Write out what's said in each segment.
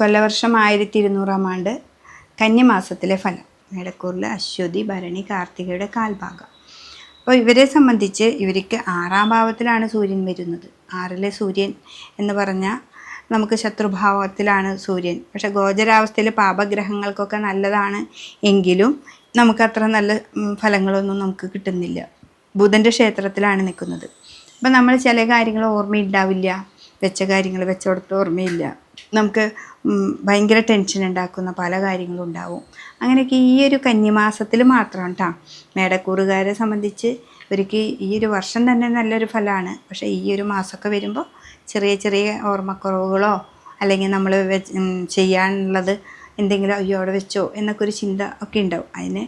കൊല്ലവർഷം ആയിരത്തി ഇരുന്നൂറാം ആണ്ട് കന്യമാസത്തിലെ ഫലം. മേടക്കൂറിൽ അശ്വതി ഭരണി കാർത്തികയുടെ കാൽഭാഗം. അപ്പോൾ ഇവരെ സംബന്ധിച്ച് ഇവർക്ക് ആറാം ഭാവത്തിലാണ് സൂര്യൻ വരുന്നത്. ആറിലെ സൂര്യൻ എന്ന് പറഞ്ഞാൽ നമുക്ക് ശത്രുഭാവത്തിലാണ് സൂര്യൻ. പക്ഷേ ഗോചരാവസ്ഥയിൽ പാപഗ്രഹങ്ങൾക്കൊക്കെ നല്ലതാണ് എങ്കിലും നമുക്ക് അത്ര നല്ല ഫലങ്ങളൊന്നും നമുക്ക് കിട്ടുന്നില്ല. ബുധന്റെ ക്ഷേത്രത്തിലാണ് നിൽക്കുന്നത്. അപ്പം നമ്മൾ ചില കാര്യങ്ങൾ ഓർമ്മയുണ്ടാവില്ല. വെച്ച കാര്യങ്ങൾ വെച്ചോടത്ത് ഓർമ്മയില്ല. നമുക്ക് ഭയങ്കര ടെൻഷൻ ഉണ്ടാക്കുന്ന പല കാര്യങ്ങളും ഉണ്ടാവും. അങ്ങനെയൊക്കെ ഈ ഒരു കന്നിമാസത്തിൽ മാത്രം കേട്ടോ മേടക്കൂറുകാരെ സംബന്ധിച്ച് ഒരിക്കൽ ഈ ഒരു വർഷം തന്നെ നല്ലൊരു ഫലമാണ്. പക്ഷേ ഈ ഒരു മാസമൊക്കെ വരുമ്പോൾ ചെറിയ ചെറിയ ഓർമ്മക്കുറവുകളോ അല്ലെങ്കിൽ നമ്മൾ ചെയ്യാനുള്ളത് എന്തെങ്കിലും അയ്യോ അവിടെ വെച്ചോ എന്നൊക്കെ ഒരു ചിന്ത ഒക്കെ ഉണ്ടാവും. അതിന്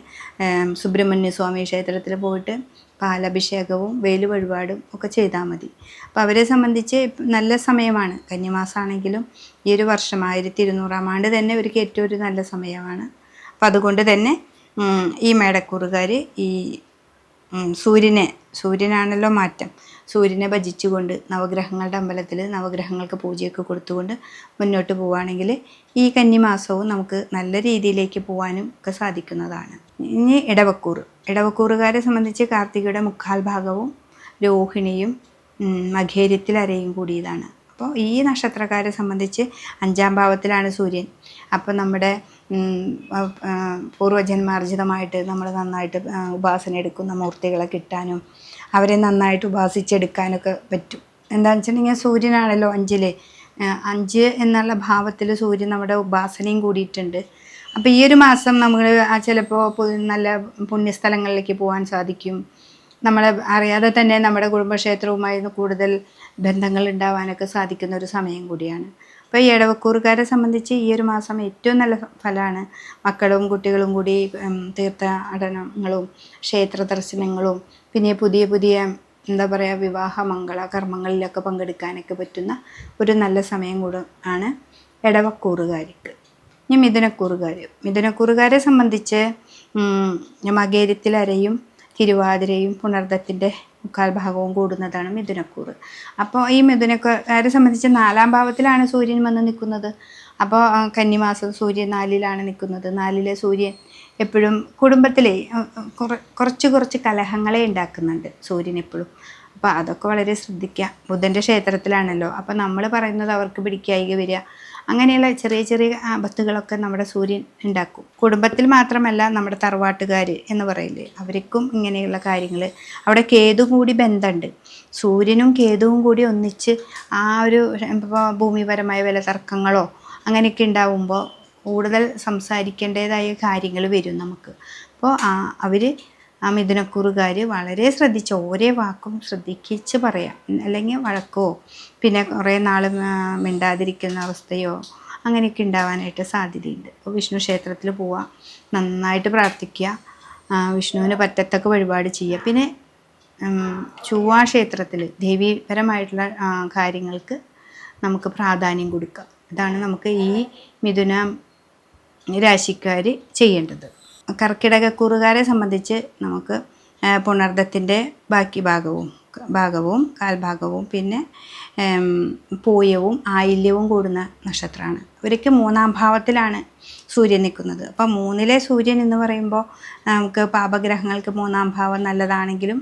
സുബ്രഹ്മണ്യ സ്വാമി ക്ഷേത്രത്തിൽ പോയിട്ട് പാലഭിഷേകവും വേലു വഴിപാടും ഒക്കെ ചെയ്താൽ മതി. അപ്പോൾ അവരെ സംബന്ധിച്ച് നല്ല സമയമാണ്. കന്നിമാസമാണെങ്കിലും ഈ ഒരു വർഷം ആയിരത്തി ഇരുന്നൂറാം ആണ്ട് തന്നെ ഇവർക്ക് ഏറ്റവും ഒരു നല്ല സമയമാണ്. അപ്പം അതുകൊണ്ട് തന്നെ ഈ മേടക്കൂറുകാർ ഈ സൂര്യനെ സൂര്യനാണല്ലോ മാറ്റം. സൂര്യനെ ഭജിച്ചുകൊണ്ട് നവഗ്രഹങ്ങളുടെ അമ്പലത്തിൽ നവഗ്രഹങ്ങൾക്ക് പൂജയൊക്കെ കൊടുത്തുകൊണ്ട് മുന്നോട്ട് പോവുകയാണെങ്കിൽ ഈ കന്നിമാസവും നമുക്ക് നല്ല രീതിയിലേക്ക് പോകാനും ഒക്കെ സാധിക്കുന്നതാണ്. ഇനി ഇടവക്കൂർ ഇടവക്കൂറുകാരെ സംബന്ധിച്ച് കാർത്തികയുടെ മുക്കാൽ ഭാഗവും രോഹിണിയും മഘേര്യത്തിൽ അരയും കൂടിയതാണ്. അപ്പോൾ ഈ നക്ഷത്രക്കാരെ സംബന്ധിച്ച് അഞ്ചാം ഭാവത്തിലാണ് സൂര്യൻ. അപ്പോൾ നമ്മുടെ പൂർവജന്മാർജിതമായിട്ട് നമ്മൾ നന്നായിട്ട് ഉപാസന എടുക്കുന്ന മൂർത്തികളെ കിട്ടാനും അവരെ നന്നായിട്ട് ഉപാസിച്ചെടുക്കാനൊക്കെ പറ്റും. എന്താണെന്ന് വെച്ചിട്ടുണ്ടെങ്കിൽ സൂര്യനാണല്ലോ അഞ്ചിൽ അഞ്ച് എന്നുള്ള ഭാവത്തിൽ സൂര്യൻ നമ്മുടെ ഉപാസനയും കൂടിയിട്ടുണ്ട്. അപ്പോൾ ഈ ഒരു മാസം നമ്മൾ ചിലപ്പോൾ നല്ല പുണ്യസ്ഥലങ്ങളിലേക്ക് പോകാൻ സാധിക്കും. നമ്മൾ അറിയാതെ തന്നെ നമ്മുടെ കുടുംബക്ഷേത്രവുമായി കൂടുതൽ ബന്ധങ്ങൾ ഉണ്ടാവാനൊക്കെ സാധിക്കുന്ന ഒരു സമയം കൂടിയാണ്. അപ്പോൾ ഈ ഇടവക്കൂറുകാരെ സംബന്ധിച്ച് ഈ ഒരു മാസം ഏറ്റവും നല്ല ഫലമാണ് മക്കളും കുട്ടികളും കൂടി തീർത്ഥ തീർത്ഥാടനങ്ങളും ക്ഷേത്ര ദർശനങ്ങളും പിന്നെ പുതിയ പുതിയ എന്താ പറയുക വിവാഹ മംഗള കർമ്മങ്ങളിലൊക്കെ പങ്കെടുക്കാനൊക്കെ പറ്റുന്ന ഒരു നല്ല സമയം കൂടെ ആണ് ഇടവക്കൂറുകാർക്ക് ഇനി മിഥുനക്കൂറുകാർ മിഥുനക്കൂറുകാരെ സംബന്ധിച്ച് മകേരത്തിലരയും തിരുവാതിരയും പുണർദത്തിന്റെ മുക്കാൽ ഭാഗവും കൂടുന്നതാണ് മിഥുനക്കൂറ്. അപ്പോൾ ഈ മിഥുനക്കാരെ സംബന്ധിച്ച് നാലാം ഭാവത്തിലാണ് സൂര്യൻ വന്ന് നിൽക്കുന്നത്. അപ്പോൾ കന്നിമാസം സൂര്യൻ നാലിലാണ് നിൽക്കുന്നത്. നാലിലെ സൂര്യൻ എപ്പോഴും കുടുംബത്തിലെ കുറച്ച് കുറച്ച് കലഹങ്ങളെ ഉണ്ടാക്കുന്നുണ്ട് സൂര്യൻ എപ്പോഴും. അപ്പോൾ അതൊക്കെ വളരെ ശ്രദ്ധിക്കുക ബുധന്റെ ക്ഷേത്രത്തിലാണല്ലോ. അപ്പോൾ നമ്മൾ പറയുന്നത് അവർക്ക് പിടിക്കായിക വരിക. അങ്ങനെയുള്ള ചെറിയ ചെറിയ ആപത്തുകളൊക്കെ നമ്മുടെ സൂര്യൻ ഉണ്ടാക്കും. കുടുംബത്തിൽ മാത്രമല്ല നമ്മുടെ തറവാട്ടുകാർ എന്ന് പറയില്ലേ അവർക്കും ഇങ്ങനെയുള്ള കാര്യങ്ങൾ അവിടെ കേതു കൂടി ബന്ധമുണ്ട് സൂര്യനും കേതുവും കൂടി ഒന്നിച്ച് ആ ഒരു ഭൂമിപരമായ വില തർക്കങ്ങളോ അങ്ങനെയൊക്കെ ഉണ്ടാവുമ്പോൾ കൂടുതൽ സംസാരിക്കേണ്ടതായ കാര്യങ്ങൾ വരും നമുക്ക്. അപ്പോൾ അവർ മിഥുനക്കുറുകാർ വളരെ ശ്രദ്ധിച്ച് ഓരോ വാക്കും ശ്രദ്ധിക്കിച്ച് പറയാം. അല്ലെങ്കിൽ വഴക്കോ പിന്നെ കുറേ നാൾ മിണ്ടാതിരിക്കുന്ന അവസ്ഥയോ അങ്ങനെയൊക്കെ ഉണ്ടാവാനായിട്ട് സാധ്യതയുണ്ട്. അപ്പോൾ വിഷ്ണു ക്ഷേത്രത്തിൽ പോവുക നന്നായിട്ട് പ്രാർത്ഥിക്കുക വിഷ്ണുവിന് പറ്റത്തക്ക വഴിപാട് ചെയ്യുക. പിന്നെ ചൊവ്വാ ക്ഷേത്രത്തിൽ ദേവീപരമായിട്ടുള്ള കാര്യങ്ങൾക്ക് നമുക്ക് പ്രാധാന്യം കൊടുക്കാം അതാണ് നമുക്ക് ഈ മിഥുന രാശിക്കാർ ചെയ്യേണ്ടത്. കർക്കിടകക്കൂറുകാരെ സംബന്ധിച്ച് നമുക്ക് പുണർദ്ധത്തിന്റെ ബാക്കി ഭാഗവും ഭാഗവും കാൽഭാഗവും പിന്നെ പൂയവും ആയില്യവും കൂടുന്ന നക്ഷത്രമാണ്. ഇവർക്ക് മൂന്നാം ഭാവത്തിലാണ് സൂര്യൻ നിൽക്കുന്നത്. അപ്പം മൂന്നിലെ സൂര്യൻ എന്ന് പറയുമ്പോൾ നമുക്ക് പാപഗ്രഹങ്ങൾക്ക് മൂന്നാം ഭാവം നല്ലതാണെങ്കിലും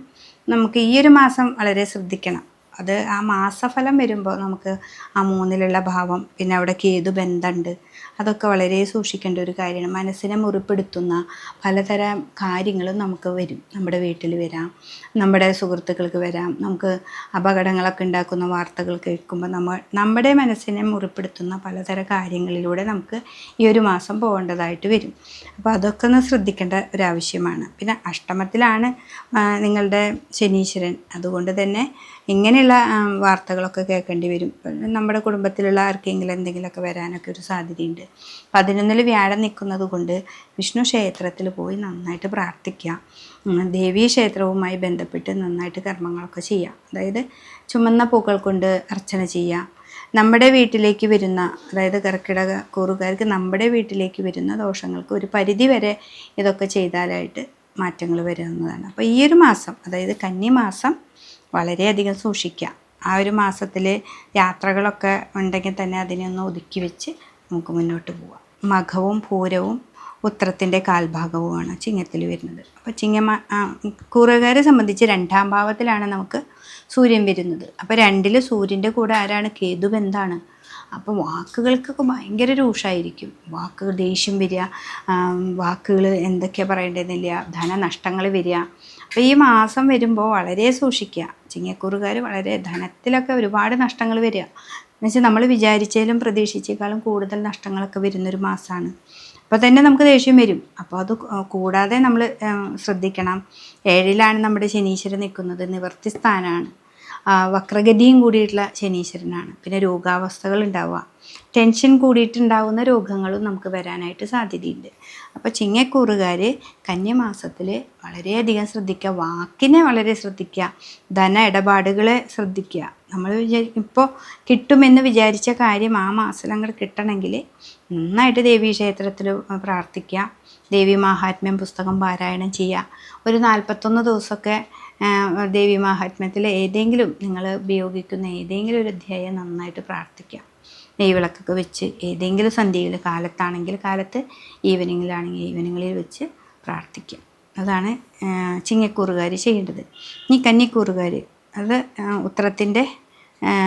നമുക്ക് ഈ ഒരു മാസം വളരെ ശ്രദ്ധിക്കണം. അത് ആ മാസഫലം വരുമ്പോൾ നമുക്ക് ആ മൂന്നിലുള്ള ഭാവം പിന്നെ അവിടെ കേതു ബന്ധമുണ്ട് അതൊക്കെ വളരെ സൂക്ഷിക്കേണ്ട ഒരു കാര്യമാണ്. മനസ്സിനെ മുറിപ്പെടുത്തുന്ന പലതരം കാര്യങ്ങളും നമുക്ക് വരും. നമ്മുടെ വീട്ടിൽ വരാം. നമ്മുടെ സുഹൃത്തുക്കൾക്ക് വരാം. നമുക്ക് അപകടങ്ങളൊക്കെ ഉണ്ടാക്കുന്ന വാർത്തകൾ കേൾക്കുമ്പോൾ നമ്മൾ നമ്മുടെ മനസ്സിനെ മുറിപ്പെടുത്തുന്ന പലതരം കാര്യങ്ങളിലൂടെ നമുക്ക് ഈ ഒരു മാസം പോകേണ്ടതായിട്ട് വരും. അപ്പോൾ അതൊക്കെ ഒന്ന് ശ്രദ്ധിക്കേണ്ട ഒരാവശ്യമാണ് പിന്നെ അഷ്ടമത്തിലാണ് നിങ്ങളുടെ ശനീശ്വരൻ. അതുകൊണ്ട് തന്നെ ഇങ്ങനെയുള്ള വാർത്തകളൊക്കെ കേൾക്കേണ്ടി വരും. നമ്മുടെ കുടുംബത്തിലുള്ള ആർക്കെങ്കിലും എന്തെങ്കിലുമൊക്കെ വരാനൊക്കെ ഒരു സാധ്യതയുണ്ട് പതിനൊന്നിൽ വ്യാഴം നിൽക്കുന്നത് കൊണ്ട് വിഷ്ണു ക്ഷേത്രത്തിൽ പോയി നന്നായിട്ട് പ്രാർത്ഥിക്കുക. ദേവീ ക്ഷേത്രവുമായി ബന്ധപ്പെട്ട് നന്നായിട്ട് കർമ്മങ്ങളൊക്കെ ചെയ്യുക. അതായത് ചുമന്ന പൂക്കൾ കൊണ്ട് അർച്ചന ചെയ്യുക. നമ്മുടെ വീട്ടിലേക്ക് വരുന്ന അതായത് കർക്കിടക കൂറുകാർക്ക് നമ്മുടെ വീട്ടിലേക്ക് വരുന്ന ദോഷങ്ങൾക്ക് ഒരു പരിധി വരെ ഇതൊക്കെ ചെയ്താലായിട്ട് മാറ്റങ്ങൾ വരുന്നതാണ്. അപ്പോൾ ഈ ഒരു മാസം അതായത് കന്നി മാസം വളരെയധികം സൂക്ഷിക്കുക. ആ ഒരു മാസത്തിൽ യാത്രകളൊക്കെ ഉണ്ടെങ്കിൽ തന്നെ അതിനെ ഒന്ന് ഒതുക്കി വെച്ച് നമുക്ക് മുന്നോട്ട് പോവാം. മഖവും പൂരവും ഉത്രത്തിന്റെ കാൽഭാഗവുമാണ് ചിങ്ങത്തിൽ വരുന്നത്. അപ്പോൾ ചിങ്ങമ കൂറുകാരെ സംബന്ധിച്ച് രണ്ടാം ഭാവത്തിലാണ് നമുക്ക് സൂര്യൻ വരുന്നത്. അപ്പോൾ രണ്ടിൽ സൂര്യന്റെ കൂടെ ആരാണ്? കേതു എന്താണ് അപ്പോൾ വാക്കുകൾക്കൊക്കെ ഭയങ്കര രൂക്ഷമായിരിക്കും വാക്കുകൾ ദേഷ്യം വരിക വാക്കുകൾ എന്തൊക്കെയാണ് പറയേണ്ടതെന്നില്ല. ധനനഷ്ടങ്ങൾ വരിക. അപ്പോൾ ഈ മാസം വരുമ്പോൾ വളരെ സൂക്ഷിക്കുക. ചിങ്ങക്കൂറുകാർ വളരെ ധനത്തിലൊക്കെ ഒരുപാട് നഷ്ടങ്ങൾ വരിക. എന്നുവെച്ചാൽ നമ്മൾ വിചാരിച്ചതിലും പ്രതീക്ഷിച്ചേക്കാളും കൂടുതൽ നഷ്ടങ്ങളൊക്കെ വരുന്നൊരു മാസമാണ് അപ്പോൾ തന്നെ നമുക്ക് ദേഷ്യം വരും. അപ്പോൾ അത് കൂടാതെ നമ്മൾ ശ്രദ്ധിക്കണം. ഏഴിലാണ് നമ്മുടെ ശനീശ്വരൻ നിൽക്കുന്നത്. നിവർത്തി സ്ഥാനമാണ് വക്രഗതിയും കൂടിയിട്ടുള്ള ശനീശ്വരനാണ്. പിന്നെ രോഗാവസ്ഥകൾ ഉണ്ടാവുക. ടെൻഷൻ കൂടിയിട്ടുണ്ടാകുന്ന രോഗങ്ങളും നമുക്ക് വരാനായിട്ട് സാധ്യതയുണ്ട്. അപ്പോൾ ചിങ്ങക്കൂറുകാർ കന്യമാസത്തിൽ വളരെയധികം ശ്രദ്ധിക്കുക. വാക്കിനെ വളരെ ശ്രദ്ധിക്കുക. ധന ഇടപാടുകളെ ശ്രദ്ധിക്കുക. നമ്മൾ ഇപ്പോൾ കിട്ടുമെന്ന് വിചാരിച്ച കാര്യം ആ മാസം അങ്ങോട്ട് കിട്ടണമെങ്കിൽ നന്നായിട്ട് ദേവീ ക്ഷേത്രത്തിൽ പ്രാർത്ഥിക്കുക. ദേവി മഹാത്മ്യം പുസ്തകം പാരായണം ചെയ്യുക. ഒരു നാൽപ്പത്തൊന്ന് ദിവസമൊക്കെ ദേവി മാഹാത്മ്യത്തിൽ ഏതെങ്കിലും നിങ്ങൾ ഉപയോഗിക്കുന്ന ഏതെങ്കിലും ഒരു അധ്യായം നന്നായിട്ട് പ്രാർത്ഥിക്കാം. നെയ്വിളക്കൊക്കെ വെച്ച് ഏതെങ്കിലും സന്ധ്യയിൽ കാലത്താണെങ്കിൽ കാലത്ത് ഈവനിങ്ങിലാണെങ്കിൽ ഈവനിങ്ങളിൽ വെച്ച് പ്രാർത്ഥിക്കാം. അതാണ് ചിങ്ങക്കൂറുകാർ ചെയ്യേണ്ടത്. ഈ കന്നിക്കൂറുകാർ അത് ഉത്തരത്തിന്റെ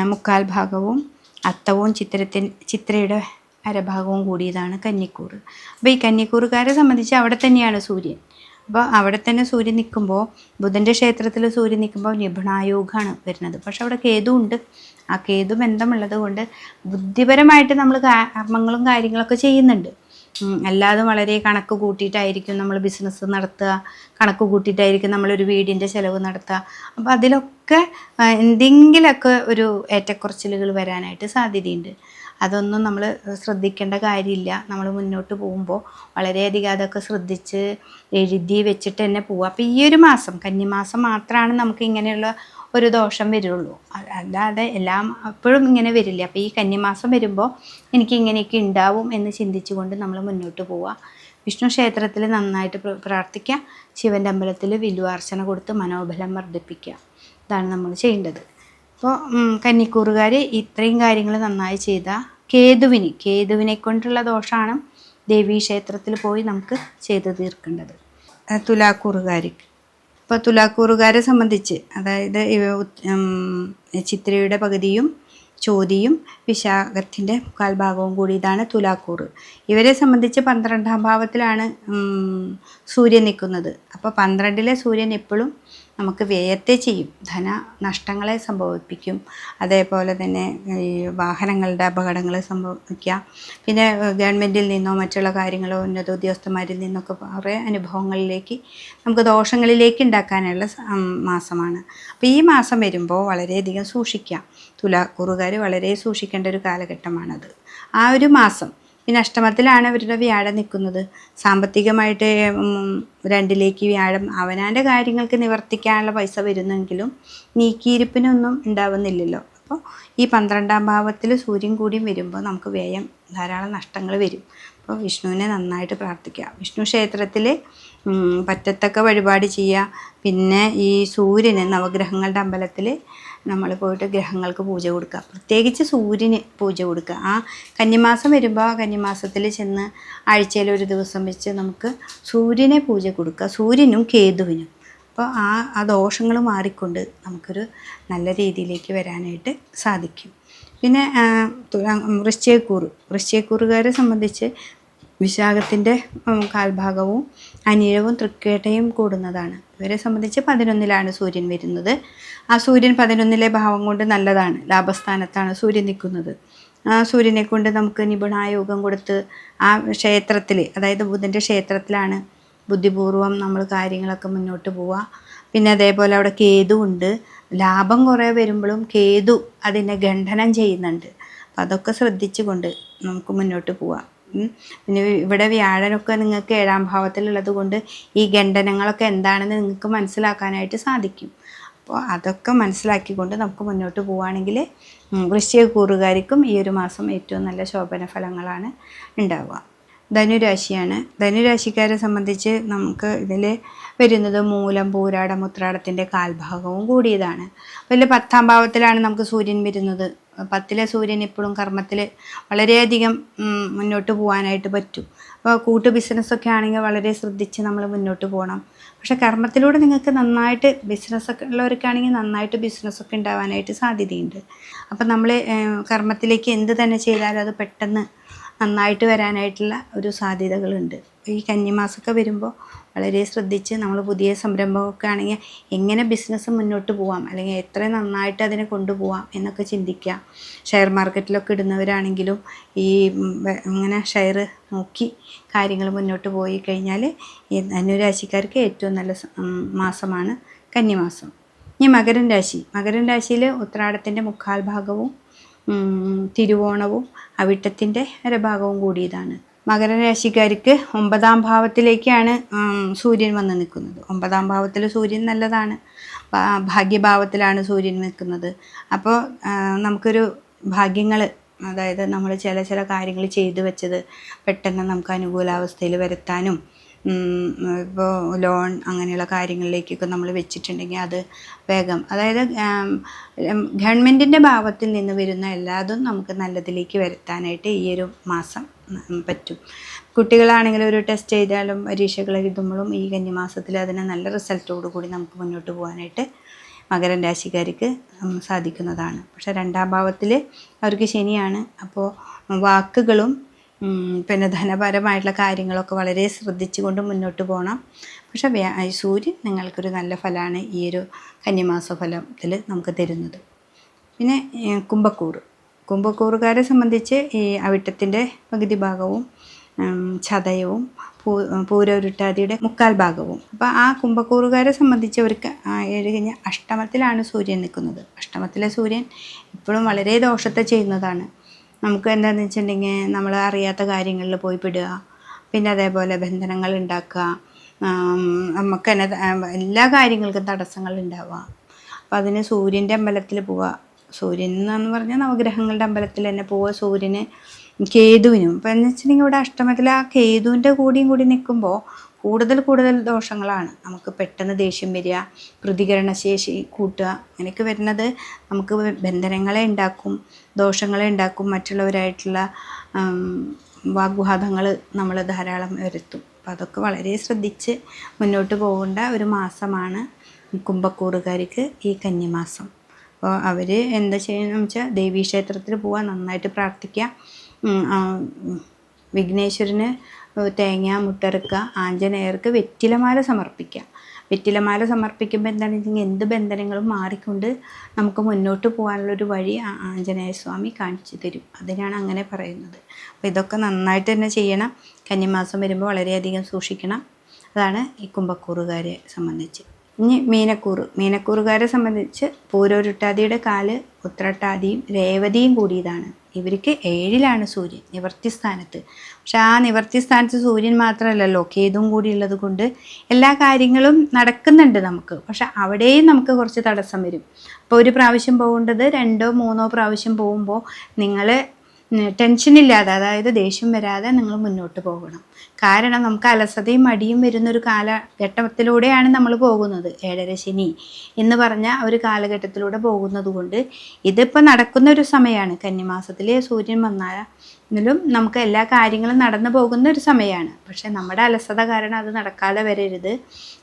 മുക്കാൽ ഭാഗവും അത്തവും ചിത്രത്തിൻ ചിത്രയുടെ അരഭാഗവും കൂടിയതാണ് കന്നിക്കൂറ്. അപ്പോൾ ഈ കന്നിക്കൂറുകാരെ സംബന്ധിച്ച് അവിടെ തന്നെയാണ് സൂര്യൻ. അപ്പോൾ അവിടെ തന്നെ സൂര്യൻ നിൽക്കുമ്പോൾ ബുധന്റെ ക്ഷേത്രത്തിൽ സൂര്യൻ നിൽക്കുമ്പോൾ നിപുണായോഗമാണ് വരുന്നത്. പക്ഷെ അവിടെ കേതു ഉണ്ട്. ആ കേതു ബന്ധമുള്ളത് കൊണ്ട് ബുദ്ധിപരമായിട്ട് നമ്മൾ കർമ്മങ്ങളും കാര്യങ്ങളൊക്കെ ചെയ്യുന്നുണ്ട്. അല്ലാതെ വളരെ കണക്ക് കൂട്ടിയിട്ടായിരിക്കും നമ്മൾ ബിസിനസ് നടത്തുക കണക്ക് കൂട്ടിയിട്ടായിരിക്കും നമ്മളൊരു വീടിന്റെ ചിലവ് നടത്തുക. അപ്പോൾ അതിലൊക്കെ എന്തെങ്കിലുമൊക്കെ ഒരു ഏറ്റക്കുറച്ചിലുകൾ വരാനായിട്ട് സാധ്യതയുണ്ട്. അതൊന്നും നമ്മൾ ശ്രദ്ധിക്കേണ്ട കാര്യമില്ല. നമ്മൾ മുന്നോട്ട് പോകുമ്പോൾ വളരെയധികം അതൊക്കെ ശ്രദ്ധിച്ച് എഴുതി വെച്ചിട്ട് തന്നെ പോവുക അപ്പോൾ ഈ ഒരു മാസം കന്നിമാസം മാത്രമാണ് നമുക്ക് ഇങ്ങനെയുള്ള ഒരു ദോഷം വരുള്ളൂ. അല്ലാതെ എല്ലാം എപ്പോഴും ഇങ്ങനെ വരില്ല. അപ്പോൾ ഈ കന്നിമാസം വരുമ്പോൾ എനിക്ക് ഇങ്ങനെയൊക്കെ ഉണ്ടാവും എന്ന് ചിന്തിച്ചുകൊണ്ട് നമ്മൾ മുന്നോട്ട് പോവുക വിഷ്ണു ക്ഷേത്രത്തിൽ നന്നായിട്ട് പ്രാർത്ഥിക്കുക ശിവന്റെ അമ്പലത്തിൽ വില്ലുവാർച്ചന കൊടുത്ത് മനോബലം വർദ്ധിപ്പിക്കുക ഇതാണ് നമ്മൾ ചെയ്യേണ്ടത്. അപ്പോൾ കന്നിക്കൂറുകാർ ഇത്രയും കാര്യങ്ങൾ നന്നായി ചെയ്ത കേതുവിന് കേതുവിനെ കൊണ്ടുള്ള ദോഷമാണ് ദേവീക്ഷേത്രത്തിൽ പോയി നമുക്ക് ചെയ്ത് തീർക്കേണ്ടത്. തുലാക്കൂറുകാർക്ക് ഇപ്പോൾ തുലാക്കൂറുകാരെ സംബന്ധിച്ച് അതായത് ചിത്രയുടെ പകുതിയും ചോതിയും വിശാഖത്തിന്റെ കാൽഭാഗവും കൂടി ഇതാണ് തുലാക്കൂറ്. ഇവരെ സംബന്ധിച്ച് പന്ത്രണ്ടാം ഭാവത്തിലാണ് സൂര്യൻ നിൽക്കുന്നത്. അപ്പോൾ പന്ത്രണ്ടിലെ സൂര്യൻ എപ്പോഴും നമുക്ക് വ്യയത്തെ ചെയ്യും. ധന നഷ്ടങ്ങളെ സംഭവിപ്പിക്കും. അതേപോലെ തന്നെ ഈ വാഹനങ്ങളുടെ അപകടങ്ങൾ സംഭവിക്കാം പിന്നെ ഗവൺമെന്റിൽ നിന്നോ മറ്റുള്ള കാര്യങ്ങളോ ഉന്നത ഉദ്യോഗസ്ഥന്മാരിൽ നിന്നൊക്കെ കുറേ അനുഭവങ്ങളിലേക്ക് നമുക്ക് ദോഷങ്ങളിലേക്ക് ഉണ്ടാക്കാനുള്ള മാസമാണ്. അപ്പോൾ ഈ മാസം വരുമ്പോൾ വളരെയധികം സൂക്ഷിക്കാം. തുലാക്കൂറുകാർ വളരെ സൂക്ഷിക്കേണ്ട ഒരു കാലഘട്ടമാണത്. ആ ഒരു മാസം പിന്നെ അഷ്ടമത്തിലാണ് അവരുടെ വ്യാഴം നിൽക്കുന്നത്. സാമ്പത്തികമായിട്ട് രണ്ടിലേക്ക് വ്യാഴം അവനാന്റെ കാര്യങ്ങൾക്ക് നിവർത്തിക്കാനുള്ള പൈസ വരുന്നെങ്കിലും നീക്കിയിരിപ്പിനൊന്നും ഉണ്ടാവുന്നില്ലല്ലോ. അപ്പോൾ ഈ പന്ത്രണ്ടാം ഭാവത്തിൽ സൂര്യൻ കൂടിയും വരുമ്പോൾ നമുക്ക് വ്യയം ധാരാളം നഷ്ടങ്ങൾ വരും. അപ്പോൾ വിഷ്ണുവിനെ നന്നായിട്ട് പ്രാർത്ഥിക്കുക വിഷ്ണു ക്ഷേത്രത്തിൽ പറ്റത്തക്ക വഴിപാട് ചെയ്യുക. പിന്നെ ഈ സൂര്യന് നവഗ്രഹങ്ങളുടെ അമ്പലത്തിൽ നമ്മൾ പോയിട്ട് ഗ്രഹങ്ങൾക്ക് പൂജ കൊടുക്കുക. പ്രത്യേകിച്ച് സൂര്യന് പൂജ കൊടുക്കുക. ആ കന്നിമാസം വരുമ്പോൾ കന്നിമാസത്തിൽ ചെന്ന് ആഴ്ചയിൽ ഒരു ദിവസം വെച്ച് നമുക്ക് സൂര്യനെ പൂജ കൊടുക്കുക. സൂര്യനും കേതുവിനും. അപ്പോൾ ആ ആ ദോഷങ്ങൾ മാറിക്കൊണ്ട് നമുക്കൊരു നല്ല രീതിയിലേക്ക് വരാനായിട്ട് സാധിക്കും. പിന്നെ വൃശ്ചയക്കൂറ് വൃശ്ചയക്കൂറുകാരെ സംബന്ധിച്ച് വിശാഖത്തിന്റെ കാൽഭാഗവും അനിഴവും തൃക്കേട്ടയും കൂടുന്നതാണ്. ഇവരെ സംബന്ധിച്ച് പതിനൊന്നിലാണ് സൂര്യൻ വരുന്നത്. ആ സൂര്യൻ പതിനൊന്നിലെ ഭാവം കൊണ്ട് നല്ലതാണ്. ലാഭസ്ഥാനത്താണ് സൂര്യൻ നിൽക്കുന്നത്. ആ സൂര്യനെ കൊണ്ട് നമുക്ക് നിപുണായോഗം കൊടുത്ത് ആ ക്ഷേത്രത്തിൽ അതായത് ബുധന്റെ ക്ഷേത്രത്തിലാണ് ബുദ്ധിപൂർവം നമ്മൾ കാര്യങ്ങളൊക്കെ മുന്നോട്ട് പോവുക. പിന്നെ അതേപോലെ അവിടെ കേതു ഉണ്ട്. ലാഭം കുറേ വരുമ്പോഴും കേതു അതിനെ ഖണ്ഡനം ചെയ്യുന്നുണ്ട്. അപ്പം അതൊക്കെ ശ്രദ്ധിച്ചുകൊണ്ട് നമുക്ക് മുന്നോട്ട് പോവാം പിന്നെ ഇവിടെ വ്യാഴനൊക്കെ നിങ്ങൾക്ക് ഏഴാം ഭാവത്തിലുള്ളത് കൊണ്ട് ഈ ഖണ്ഡനങ്ങളൊക്കെ എന്താണെന്ന് നിങ്ങൾക്ക് മനസ്സിലാക്കാനായിട്ട് സാധിക്കും. അപ്പോൾ അതൊക്കെ മനസ്സിലാക്കിക്കൊണ്ട് നമുക്ക് മുന്നോട്ട് പോവുകയാണെങ്കിൽ വൃശ്ചിക കൂറുകാർക്കും ഈ ഒരു മാസം ഏറ്റവും നല്ല ശോഭന ഫലങ്ങളാണ് ഉണ്ടാവുക. ധനുരാശിയാണ്. ധനുരാശിക്കാരെ സംബന്ധിച്ച് നമുക്ക് ഇതിൽ വരുന്നത് മൂലം പൂരാടം ഉത്രാടത്തിന്റെ കാൽഭാഗവും കൂടിയതാണ്. വലിയ പത്താം ഭാവത്തിലാണ് നമുക്ക് സൂര്യൻ വരുന്നത്. പത്തിലെ സൂര്യൻ ഇപ്പോഴും കർമ്മത്തിൽ വളരെയധികം മുന്നോട്ട് പോകാനായിട്ട് പറ്റും. അപ്പോൾ കൂട്ടു ബിസിനസ്സൊക്കെ ആണെങ്കിൽ വളരെ ശ്രദ്ധിച്ച് നമ്മൾ മുന്നോട്ട് പോകണം പക്ഷേ കർമ്മത്തിലൂടെ നിങ്ങൾക്ക് നന്നായിട്ട് ബിസിനസ്സൊക്കെ ഉള്ളവർക്കാണെങ്കിൽ നന്നായിട്ട് ബിസിനസ്സൊക്കെ ഉണ്ടാവാനായിട്ട് സാധ്യതയുണ്ട്. അപ്പം നമ്മൾ കർമ്മത്തിലേക്ക് എന്ത് തന്നെ ചെയ്താലും അത് പെട്ടെന്ന് നന്നായിട്ട് വരാനായിട്ടുള്ള ഒരു സാധ്യതകളുണ്ട്. ഈ കന്നിമാസമൊക്കെ വരുമ്പോൾ വളരെ ശ്രദ്ധിച്ച് നമ്മൾ പുതിയ സംരംഭമൊക്കെ ആണെങ്കിൽ എങ്ങനെ ബിസിനസ് മുന്നോട്ട് പോവാം അല്ലെങ്കിൽ എത്ര നന്നായിട്ട് അതിനെ കൊണ്ടുപോവാം എന്നൊക്കെ ചിന്തിക്കാം ഷെയർ മാർക്കറ്റിലൊക്കെ ഇടുന്നവരാണെങ്കിലും ഈ ഇങ്ങനെ ഷെയർ നോക്കി കാര്യങ്ങൾ മുന്നോട്ട് പോയി കഴിഞ്ഞാൽ ധനുരാശിക്കാർക്ക് ഏറ്റവും നല്ല മാസമാണ് കന്നിമാസം. ഇനി മകരൻ രാശി. മകരൻ രാശിയിൽ ഉത്രാടത്തിന്റെ മുക്കാൽ ഭാഗവും തിരുവോണവും അവിട്ടത്തിന്റെ അരഭാഗവും കൂടിയതാണ്. മകരരാശിക്കാർക്ക് ഒമ്പതാം ഭാവത്തിലേക്കാണ് സൂര്യൻ വന്ന് നിൽക്കുന്നത്. ഒമ്പതാം ഭാവത്തിൽ സൂര്യൻ നല്ലതാണ്. ഭാഗ്യഭാവത്തിലാണ് സൂര്യൻ നിൽക്കുന്നത്. അപ്പോൾ നമുക്കൊരു ഭാഗ്യങ്ങൾ അതായത് നമ്മൾ ചില ചില കാര്യങ്ങൾ ചെയ്തു വെച്ചത് പെട്ടെന്ന് നമുക്ക് അനുകൂലാവസ്ഥയിൽ വരുത്താനും ഇപ്പോൾ ലോൺ അങ്ങനെയുള്ള കാര്യങ്ങളിലേക്കൊക്കെ നമ്മൾ വെച്ചിട്ടുണ്ടെങ്കിൽ അത് വേഗം അതായത് ഗവൺമെന്റിന്റെ ഭാഗത്തിൽ നിന്ന് വരുന്ന എല്ലാതും നമുക്ക് നല്ലതിലേക്ക് വരുത്താനായിട്ട് ഈ ഒരു മാസം പറ്റും. കുട്ടികളാണെങ്കിൽ ഒരു ടെസ്റ്റ് ചെയ്താലും പരീക്ഷകൾ എഴുതുമ്പോഴും ഈ കന്നിമാസത്തിൽ അതിന് നല്ല റിസൾട്ടോടു കൂടി നമുക്ക് മുന്നോട്ട് പോകാനായിട്ട് മകരൻ രാശിക്കാർക്ക് സാധിക്കുന്നതാണ്. പക്ഷേ രണ്ടാം ഭാവത്തിൽ അവർക്ക് ശനിയാണ്. അപ്പോൾ വാക്കുകളും പിന്നെ ധനപരമായിട്ടുള്ള കാര്യങ്ങളൊക്കെ വളരെ ശ്രദ്ധിച്ചുകൊണ്ട് മുന്നോട്ട് പോകണം പക്ഷേ സൂര്യൻ നിങ്ങൾക്കൊരു നല്ല ഫലമാണ് ഈ ഒരു കന്നിമാസ ഫലത്തിൽ നമുക്ക് തരുന്നത്. പിന്നെ കുംഭക്കൂറ്. കുംഭക്കൂറുകാരെ സംബന്ധിച്ച് ഈ അവിട്ടത്തിന്റെ പകുതി ഭാഗവും ചതയവും പൂ പൂരൊരുട്ടാതിയുടെ മുക്കാൽ ഭാഗവും. അപ്പോൾ ആ കുംഭക്കൂറുകാരെ സംബന്ധിച്ച് അവർക്ക് ഏഴ് കഴിഞ്ഞ അഷ്ടമത്തിലാണ് സൂര്യൻ നിൽക്കുന്നത്. അഷ്ടമത്തിലെ സൂര്യൻ ഇപ്പോഴും വളരെ ദോഷത്തെ ചെയ്യുന്നതാണ്. നമുക്ക് എന്താണെന്ന് വെച്ചിട്ടുണ്ടെങ്കിൽ നമ്മൾ അറിയാത്ത കാര്യങ്ങളിൽ പോയി പെടുക. പിന്നെ അതേപോലെ ബന്ധനങ്ങൾ ഉണ്ടാക്കുക. നമുക്ക് തന്നെ എല്ലാ കാര്യങ്ങൾക്കും തടസ്സങ്ങൾ ഉണ്ടാവുക. അപ്പം അതിന് സൂര്യന്റെ അമ്പലത്തിൽ പോവുക. സൂര്യൻ എന്ന് പറഞ്ഞാൽ നവഗ്രഹങ്ങളുടെ അമ്പലത്തിൽ തന്നെ പോവുക. സൂര്യന് കേതുവിനും. ഇപ്പം എന്ന് വെച്ചിട്ടുണ്ടെങ്കിൽ ഇവിടെ അഷ്ടമത്തിൽ ആ കേതുവിന്റെ കൂടിയും കൂടി നിൽക്കുമ്പോൾ കൂടുതൽ കൂടുതൽ ദോഷങ്ങളാണ്. നമുക്ക് പെട്ടെന്ന് ദേഷ്യം വരിക പ്രതികരണശേഷി കൂട്ടുക അങ്ങനെയൊക്കെ വരുന്നത് നമുക്ക് ബന്ധനങ്ങളെ ഉണ്ടാക്കും ദോഷങ്ങളെ ഉണ്ടാക്കും മറ്റുള്ളവരായിട്ടുള്ള വാഗ്വാദങ്ങൾ നമ്മൾ ധാരാളം വരുത്തും അപ്പോൾ അതൊക്കെ വളരെ ശ്രദ്ധിച്ച് മുന്നോട്ട് പോകേണ്ട ഒരു മാസമാണ് കുംഭക്കൂറുകാർക്ക് ഈ കന്നിമാസം. അപ്പോൾ അവർ എന്താ ചെയ്യുന്നതെന്ന് വെച്ചാൽ ദേവീക്ഷേത്രത്തിൽ പോവുക നന്നായിട്ട് പ്രാർത്ഥിക്കുക. വിഘ്നേശ്വരന് തേങ്ങ മുട്ടറുക്കുക ആഞ്ജനേയർക്ക് വെറ്റിലമാല സമർപ്പിക്കുക വെറ്റിലമാല സമർപ്പിക്കുമ്പോൾ എന്താണെന്ന് വെച്ചെങ്കിൽ എന്ത് ബന്ധനങ്ങളും മാറിക്കൊണ്ട് നമുക്ക് മുന്നോട്ട് പോകാനുള്ളൊരു വഴി ആഞ്ജനേയ സ്വാമി കാണിച്ചു തരും. അതിനാണ് അങ്ങനെ പറയുന്നത്. അപ്പോൾ ഇതൊക്കെ നന്നായിട്ട് തന്നെ ചെയ്യണം. കന്നിമാസം വരുമ്പോൾ വളരെയധികം സൂക്ഷിക്കണം. അതാണ് ഈ കുംഭക്കൂറുകാരെ സംബന്ധിച്ച്. ഇനി മീനക്കൂറ്. മീനക്കൂറുകാരെ സംബന്ധിച്ച് പൂരോരുട്ടാതിയുടെ കാൽ ഉത്രട്ടാതിയും രേവതിയും കൂടിയതാണ്. ഇവർക്ക് ഏഴിലാണ് സൂര്യൻ നിവർത്തി സ്ഥാനത്ത്. പക്ഷെ ആ നിവർത്തി സ്ഥാനത്ത് സൂര്യൻ മാത്രമല്ലല്ലോ കേതും കൂടി ഉള്ളത് കൊണ്ട് എല്ലാ കാര്യങ്ങളും നടക്കുന്നുണ്ട് നമുക്ക്. പക്ഷെ അവിടെയും നമുക്ക് കുറച്ച് തടസ്സം വരും. അപ്പോൾ ഒരു പ്രാവശ്യം പോകേണ്ടത് രണ്ടോ മൂന്നോ പ്രാവശ്യം പോകുമ്പോൾ നിങ്ങൾ ടെൻഷൻ ഇല്ലാതെ അതായത് ദേഷ്യം വരാതെ നിങ്ങൾ മുന്നോട്ട് പോകണം. കാരണം നമുക്ക് അലസതയും മടിയും വരുന്നൊരു കാലഘട്ടത്തിലൂടെയാണ് നമ്മൾ പോകുന്നത്. ഏഴര ശനി എന്ന് പറഞ്ഞ ഒരു കാലഘട്ടത്തിലൂടെ പോകുന്നത് കൊണ്ട് ഇതിപ്പോൾ നടക്കുന്ന ഒരു സമയമാണ്. കന്നിമാസത്തിൽ സൂര്യൻ വന്നാലും നമുക്ക് എല്ലാ കാര്യങ്ങളും നടന്നു പോകുന്ന ഒരു സമയമാണ് പക്ഷേ നമ്മുടെ അലസത കാരണം അത് നടക്കാതെ വരരുത്.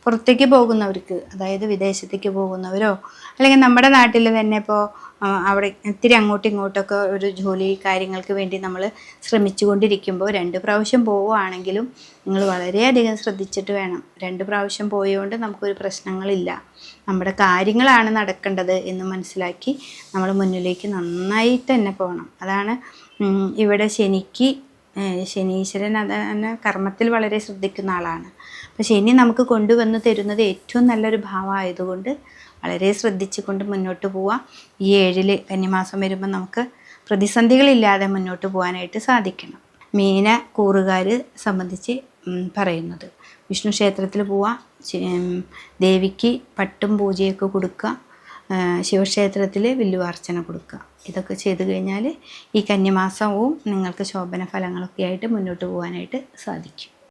പുറത്തേക്ക് പോകുന്നവർക്ക് അതായത് വിദേശത്തേക്ക് പോകുന്നവരോ അല്ലെങ്കിൽ നമ്മുടെ നാട്ടിൽ തന്നെ ഇപ്പോൾ അവിടെ ഇത്തിരി അങ്ങോട്ടും ഇങ്ങോട്ടൊക്കെ ഒരു ജോലി കാര്യങ്ങൾക്ക് വേണ്ടി നമ്മൾ ശ്രമിച്ചുകൊണ്ടിരിക്കുമ്പോൾ രണ്ട് പ്രാവശ്യം പോവുകയാണെങ്കിലും നിങ്ങൾ വളരെയധികം ശ്രദ്ധിച്ചിട്ട് വേണം. രണ്ട് പ്രാവശ്യം പോയതുകൊണ്ട് നമുക്കൊരു പ്രശ്നങ്ങളില്ല. നമ്മുടെ കാര്യങ്ങളാണ് നടക്കേണ്ടത് എന്ന് മനസ്സിലാക്കി നമ്മൾ മുന്നിലേക്ക് നന്നായിട്ട് തന്നെ പോകണം. അതാണ് ഇവിടെ ശനിക്ക് ശനീശ്വരൻ അത് തന്നെ കർമ്മത്തിൽ വളരെ ശ്രദ്ധിക്കുന്ന ആളാണ്. അപ്പോൾ ശനി നമുക്ക് കൊണ്ടുവന്ന് തരുന്നത് ഏറ്റവും നല്ലൊരു ഭാവമായതുകൊണ്ട് വളരെ ശ്രദ്ധിച്ചുകൊണ്ട് മുന്നോട്ട് പോവാം. ഈ ഏഴിൽ കന്നിമാസം വരുമ്പോൾ നമുക്ക് പ്രതിസന്ധികളില്ലാതെ മുന്നോട്ട് പോകാനായിട്ട് സാധിക്കണം. മീന കൂറുകാർ സംബന്ധിച്ച് പറയുന്നത്. വിഷ്ണു ക്ഷേത്രത്തിൽ പോവാം. ദേവിക്ക് പട്ടും പൂജയൊക്കെ കൊടുക്കുക ശിവക്ഷേത്രത്തിൽ വില്ലുവാർച്ചന കൊടുക്കുക ഇതൊക്കെ ചെയ്തു കഴിഞ്ഞാൽ ഈ കന്യമാസവും നിങ്ങൾക്ക് ശോഭന ഫലങ്ങളൊക്കെ ആയിട്ട് മുന്നോട്ട് പോകാനായിട്ട് സാധിക്കും.